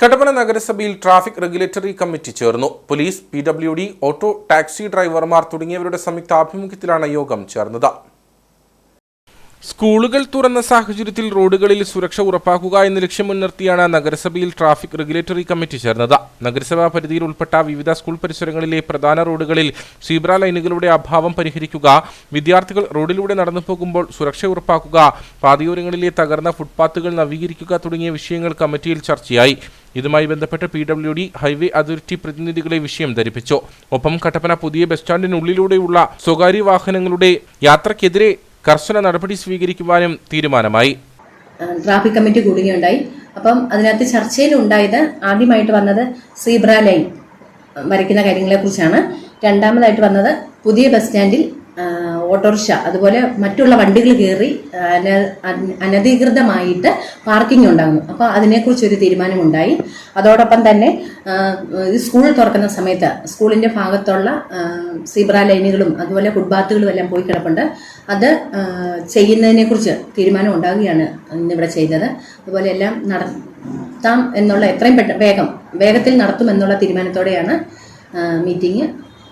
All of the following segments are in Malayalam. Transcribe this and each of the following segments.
കട്ടപ്പന നഗരസഭയിൽ ട്രാഫിക് റെഗുലേറ്ററി കമ്മിറ്റി ചേർന്നു. Police P W D auto taxi ഡ്രൈവർമാർ തുടങ്ങിയവരുടെ സംയുക്ത ആഭിമുഖ്യത്തിലാണ് യോഗം ചേർന്നത്. സ്കൂളുകൾ തുറന്ന സാഹചര്യത്തിൽ റോഡുകളിൽ സുരക്ഷ ഉറപ്പാക്കുക എന്ന ലക്ഷ്യം മുൻനിർത്തിയാണ് നഗരസഭയിൽ ട്രാഫിക് റെഗുലേറ്ററി കമ്മിറ്റി ചേർന്നത്. നഗരസഭാ പരിധിയിൽ ഉൾപ്പെട്ട വിവിധ സ്കൂൾ പരിസരങ്ങളിലെ പ്രധാന റോഡുകളിൽ സീബ്ര ലൈനുകളുടെ അഭാവം പരിഹരിക്കുക വിദ്യാർത്ഥികൾ റോഡിലൂടെ നടന്നു പോകുമ്പോൾ സുരക്ഷ ഉറപ്പാക്കുക പാതയോരങ്ങളിലെ തകർന്ന ഫുട്പാത്തുകൾ നവീകരിക്കുക തുടങ്ങിയ വിഷയങ്ങൾ കമ്മിറ്റിയിൽ ചർച്ചയായി. ഇതുമായി ബന്ധപ്പെട്ട് P W D highway authority പ്രതിനിധികളെ വിഷയം ധരിപ്പിച്ചു. ഒപ്പം കട്ടപ്പന പുതിയ ബസ് സ്റ്റാൻഡിനുള്ളിലൂടെയുള്ള സ്വകാര്യ വാഹനങ്ങളുടെ യാത്രക്കെതിരെ കർശന നടപടി സ്വീകരിക്കുവാനും തീരുമാനമായി. ട്രാഫിക് കമ്മിറ്റി കൂടുകയുണ്ടായി. അപ്പം അതിനകത്ത് ചർച്ചയിൽ ഉണ്ടായത് ആദ്യമായിട്ട് വന്നത് സീബ്ര ലൈൻ വരയ്ക്കുന്ന കാര്യങ്ങളെക്കുറിച്ചാണ്. രണ്ടാമതായിട്ട് വന്നത് പുതിയ ബസ് സ്റ്റാൻഡിൽ ഓട്ടോറിക്ഷ അതുപോലെ മറ്റുള്ള വണ്ടികൾ കയറി അന- അന- അനധികൃതമായിട്ട് പാർക്കിംഗ് ഉണ്ടാകുന്നു. അപ്പോൾ അതിനെക്കുറിച്ചൊരു തീരുമാനമുണ്ടായി. അതോടൊപ്പം തന്നെ സ്കൂൾ തുറക്കുന്ന സമയത്ത് സ്കൂളിന്റെ ഭാഗത്തുള്ള സീബ്ര ലൈനുകളും അതുപോലെ ഫുട്പാത്തുകളും എല്ലാം പോയി കിടപ്പുണ്ട്. അത് ചെയ്യുന്നതിനെക്കുറിച്ച് തീരുമാനം ഉണ്ടാകുകയാണ് ഇന്നിവിടെ ചെയ്തത്. അതുപോലെ എല്ലാം നടത്താം എന്നുള്ള എത്രയും പെട്ട വേഗം വേഗത്തിൽ നടത്തുമെന്നുള്ള തീരുമാനത്തോടെയാണ് മീറ്റിംഗ്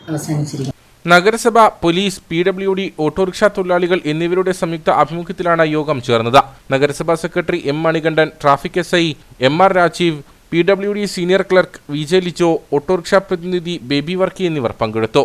അവസാനിച്ചിരിക്കുന്നത്. നഗരസഭ police P W D auto rickshaw തൊഴിലാളികൾ എന്നിവരുടെ സംയുക്ത ആഭിമുഖ്യത്തിലാണ് യോഗം ചേർന്നത്. നഗരസഭാ secretary M Manikandan traffic S I M R Rajeev P W D senior clerk Vijay Lijo auto rickshaw പ്രതിനിധി ബേബി വർക്കി എന്നിവർ പങ്കെടുത്തു.